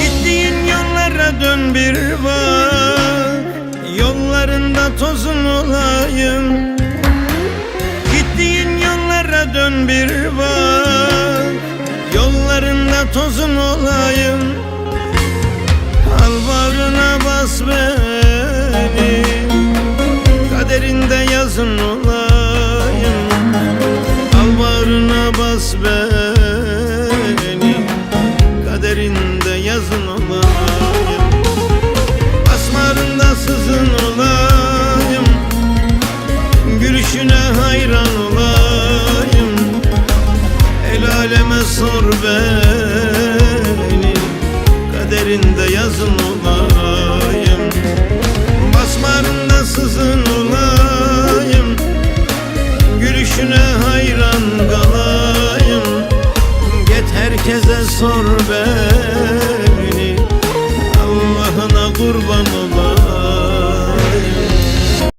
Gittiğin yollara dön bir bak. Yollarında tozun olayım. Gittiğin yollara dön bir bak. Yollarında tozun olayım. Al bağrına bas beni Halime sor beni. Kaderinde yazın olayım. Basmarında sızın olayım. Gülüşüne hayran kalayım. Get herkese sor beni. Allah'ına kurban olayım.